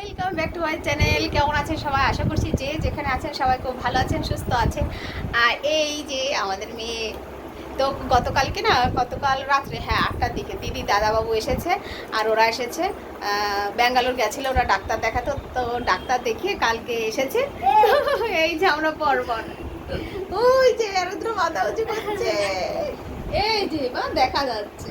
Welcome back to my channel. কেমন আছেন সবাই? আশা করছি যে যেখানে আছেন সবাই খুব ভালো আছেন, সুস্থ আছেন। আর এই যে আমাদের মেয়ে, তো গতকালকে না, গতকাল রাত্রে হ্যাঁ আটটার দিকে দিদি দাদাবাবু এসেছে আর ওরা এসেছে। ব্যাঙ্গালোর গেছিল, ওরা ডাক্তার দেখাতো, তো ডাক্তার দেখিয়ে কালকে এসেছে। এই যে আমরা পরপর ওই যে আরুদ্র মাথা উঁচু করছে। এই যে বা দেখা যাচ্ছে।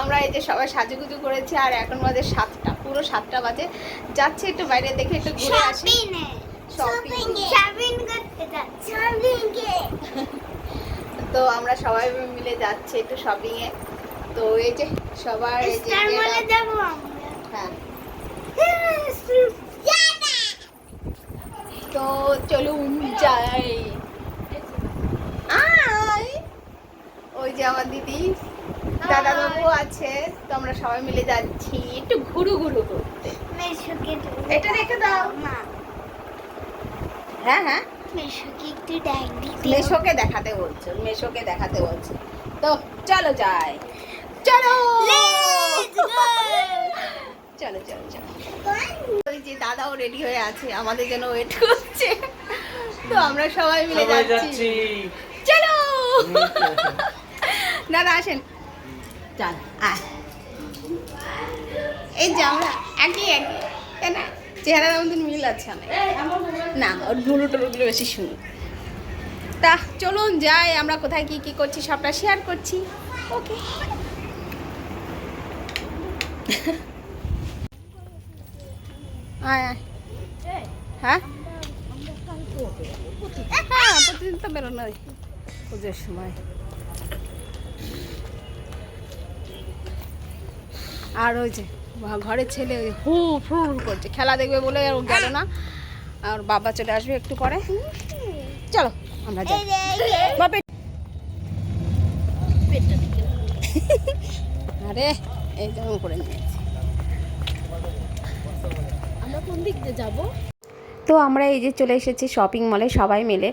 আমরা এই যে সবাই সাজুগুজু করেছি আর এখন বাজে সাতটা পুরো সাতটা বাজে। যাচ্ছি একটু বাইরে দেখে একটু ঘুরে আসি। তো আমরা সবাই মিলে যাচ্ছি একটু শপিং এ। তো এই যে সবার এই যে হ্যাঁ। তো চলুন যাই। ওই যে আমার দিদি। দাদা বাবু আছে তো আমরা সবাই মিলে যাচ্ছি। একটু ঘুরু ঘুরু করতে। এটা রেখে দাও। হ্যাঁ হ্যাঁ। মেশুকে একটু ডাক দিতে। মেশোকে দেখাতে বলছো মেশোকে দেখাতে বলছো। তো চলো যাই। চলো! চলো চলো চলো। ওই যে দাদাও রেডি হয়ে আছে আমাদের জন্য ওয়েট করছে। তো আমরা সবাই মিলে যাচ্ছি। চলো! দাদা আসেন। চল আয় এই যে আমরা একই একই। কেন চেহারার আমাদের মিল আছে না, ওর ভুলু টুলুগুলো বেশি শুনি। তা, চলুন যাই, আমরা কোথায় কি কি করছি, সবটা শেয়ার করছি। ওকে আয় আয়। হ্যাঁ? হ্যাঁ প্রতিদিন তো বেরোনোই। পুজোর সময়। আর ওই যে ঘরের ছেলে ওই হু ফু করছে। খেলা দেখবে বলে আর ও গেল না। আর বাবা চলে আসবে একটু পরে। চলো আমরা যাই। বাপে আরে এই যেমন করে নিয়েছি আমরা কোন দিক দিয়ে যাব? তো আমরা এই যে চলে এসেছি শপিং মলে সবাই মিলে।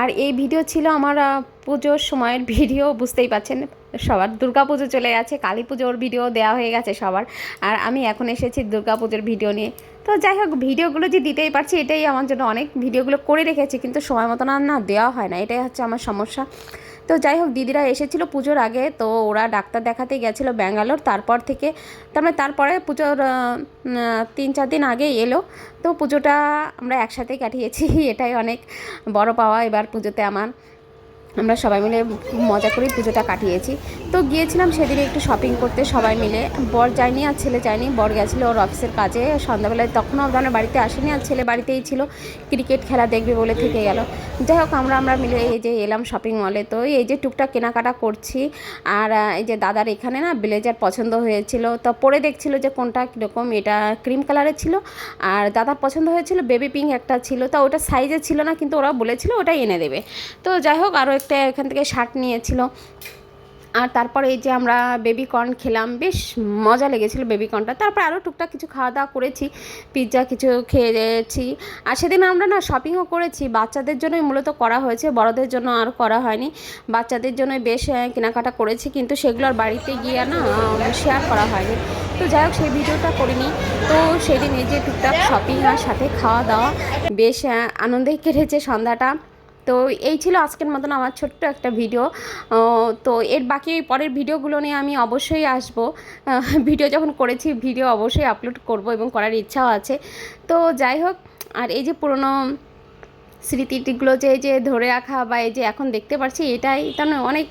আর এই ভিডিও ছিল আমার পুজোর সময়ের ভিডিও বুঝতেই পাচ্ছেন সবার দুর্গা পুজো চলে গেছে কালী পুজোর ভিডিও দেওয়া হয়ে গেছে সবার। আর আমি এখন এসেছি দুর্গা পুজোর ভিডিও নিয়ে। তো যাই হোক ভিডিওগুলো যে দিতেই পারছি, এটাই আমার জন্য অনেক ভিডিওগুলো করে রেখেছি, কিন্তু সময় মতো আর না দেওয়া হয় না, এটাই হচ্ছে আমার সমস্যা। তো যাই হোক, দিদিরা এসেছিল পুজোর আগে, তো ওরা ডাক্তার দেখাতে গেছিল ব্যাঙ্গালোর, তারপর থেকে তারপরে তারপরে পুজোর তিন চার দিন আগে এলো। তো পুজোটা আমরা একসাথেই কাটিয়েছি, এটাই অনেক বড় পাওয়া এবার পুজোতে আমার। আমরা সবাই মিলে মজা করে পুজোটা কাটিয়েছি। তো গিয়েছিলাম সেদিনে একটু শপিং করতে সবাই মিলে। বর যায়নি আর ছেলে যায়নি, বর গেছিল ওর অফিসের কাজে। সন্ধ্যাবেলায় তখনও আমাদের বাড়িতে আসেনি আর ছেলে বাড়িতেই ছিল। ক্রিকেট খেলা দেখবে বলে থেকে গেল। যাই হোক, আমরা আমরা মিলে এই যে এলাম শপিং মলে তো এই যে টুকটাক কেনাকাটা করছি। আর এই যে দাদার এখানে না ব্লেজার পছন্দ হয়েছিল। তো পরে দেখছিল যে কোনটা কীরকম, এটা ক্রিম কালারের ছিল। আর দাদার পছন্দ হয়েছিল বেবি পিঙ্ক একটা ছিল। তা ওটা সাইজে ছিল না, কিন্তু ওরা বলেছিল ওটা এনে দেবে। তো যাই হোক, আরও একটা এখান থেকে শার্ট নিয়েছিল। আর তারপরে এই যে আমরা বেবি কর্ন খেলাম, বেশ মজা লেগেছিলো বেবি কর্নটা তারপর আরও টুকটাক কিছু খাওয়া দাওয়া করেছি পিৎজা কিছু খেয়েছি আর সেদিন আমরা না শপিংও করেছি, বাচ্চাদের জন্যই মূলত করা হয়েছে, বড়দের জন্য আর করা হয়নি। বাচ্চাদের জন্য বেশ কেনাকাটা করেছি, কিন্তু সেগুলো আর বাড়িতে গিয়ে না শেয়ার করা হয়নি। তো যাই হোক, সেই ভিডিওটা করিনি। তো সেদিন এই যে টুকটাক শপিং আর সাথে খাওয়া দাওয়া, বেশ আনন্দেই কেটেছে সন্ধ্যাটা। তো এই ছিল আজকের মতন আমার ছোট্ট একটা ভিডিও। তো এর বাকি পরের ভিডিওগুলো নিয়ে আমি অবশ্যই আসব। ভিডিও যখন করেছি, ভিডিও অবশ্যই আপলোড করব এবং করার ইচ্ছাও আছে। তো যাই হোক, আর এই যে পুরনো স্মৃতিগুলো যে যে ধরে রাখা বা এই যে এখন দেখতে পাচ্ছি এটাই তার অনেক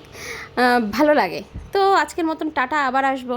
ভালো লাগে। তো আজকের মতন টাটা, আবার আসব।